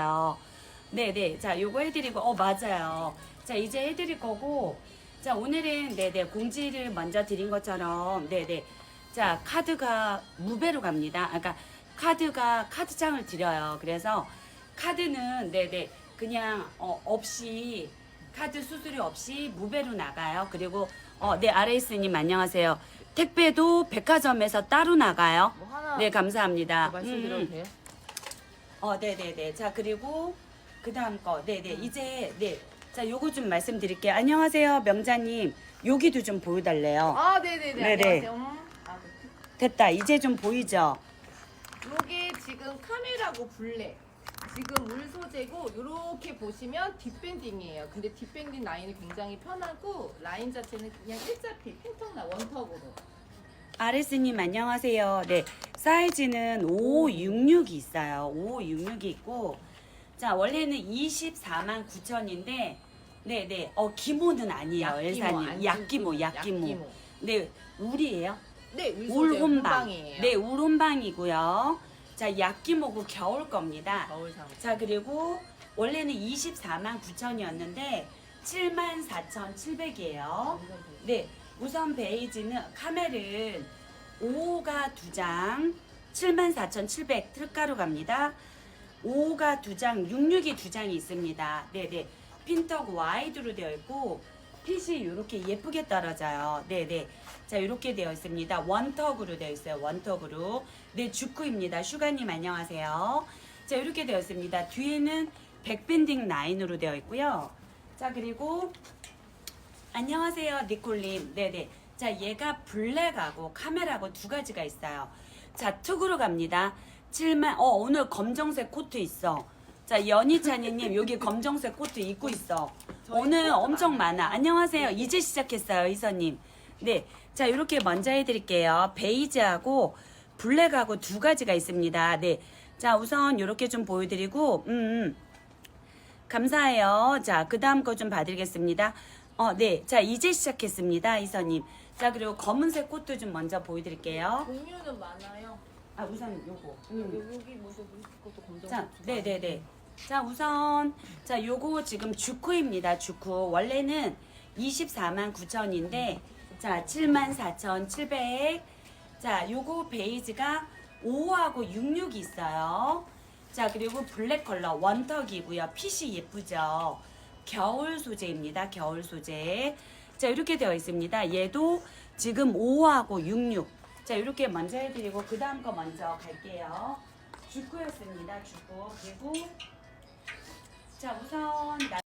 요 네네. 자, 요거 해드리고, 어, 맞아요. 자, 이제 해드릴 거고, 자, 오늘은, 네네, 공지를 먼저 드린 것처럼, 네네. 자, 카드가 무배로 갑니다. 아까 그러니까 카드가 카드장을 드려요. 그래서 카드는, 네네, 그냥, 어, 없이, 카드 수수료 없이 무배로 나가요. 그리고, 어, 네, 아레이스님 안녕하세요. 택배도 백화점에서 따로 나가요. 뭐 하나 네, 감사합니다. 더 말씀드려도 음. 돼요? 어, 네네네. 자, 그리고 그 다음 거. 네네. 음. 이제, 네. 자, 요거 좀 말씀드릴게요. 안녕하세요, 명자님. 여기도 좀 보여달래요. 아, 네네네. 네네. 안녕하세요. 음. 아, 네. 됐다. 이제 좀 보이죠? 요게 지금 카메라고 블랙. 지금 물 소재고 요렇게 보시면 뒷밴딩이에요. 근데 뒷밴딩 라인이 굉장히 편하고 라인 자체는 그냥 일자피 펜턴나 원턱으로. 아레스님 안녕하세요. 네. 사이즈는 566이 있어요. 566이 있고. 자, 원래는 24만 9천인데. 네네. 어, 기모는 아니에요. 엘사님. 약기모, 약기모. 네. 울이에요? 네, 울 울혼방. 네, 울혼방이고요. 자, 약기모고 겨울 겁니다. 겨울 상. 자 그리고 원래는 24만 9천이었는데 7만 4천 7백이에요. 네 우선 베이지는 카멜은 5가 두장 7만 4천 7백 틀가루 갑니다. 5가 두 장, 66이 두 장이 있습니다. 네네 핀턱 와이드로 되어 있고 핏이 이렇게 예쁘게 떨어져요. 네네. 자, 이렇게 되어 있습니다. 원턱으로 되어 있어요. 원턱으로. 네, 주쿠입니다. 슈가님 안녕하세요. 자, 이렇게 되어 있습니다. 뒤에는 백밴딩 라인으로 되어 있고요. 자, 그리고 안녕하세요, 니콜님. 네네. 자, 얘가 블랙하고 카메라하고 두 가지가 있어요. 자, 툭으로 갑니다. 7만, 어, 오늘 검정색 코트 있어. 자, 연희찬이님, 여기 검정색 코트 입고 있어. 오늘 엄청. 많아. 안녕하세요. 이제 시작했어요, 이서님. 네. 자, 이렇게 먼저 해드릴게요. 베이지하고 블랙하고 두 가지가 있습니다. 네. 자, 우선 이렇게 좀 보여드리고, 음, 음. 감사해요. 자, 그 다음 거 좀 봐드리겠습니다. 어, 네. 자, 이제 시작했습니다. 이서님. 자, 그리고 검은색 코트 좀 먼저 보여드릴게요. 종류는 많아요. 아, 우선 요거. 음. 여기 뭐죠? 것도 검정. 자, 네네네. 자, 우선, 자, 요거 지금 주쿠입니다. 주쿠. 원래는 24만 9천인데, 자, 7만 4천 7백. 자, 요거 베이지가 5하고 66이 있어요. 자, 그리고 블랙 컬러 원턱이고요. 핏이 예쁘죠? 겨울 소재입니다. 겨울 소재. 자, 이렇게 되어 있습니다. 얘도 지금 5하고 66. 자, 이렇게 먼저 해드리고, 그 다음 거 먼저 갈게요. 주쿠였습니다. 주쿠. 그리고, 자, 우선,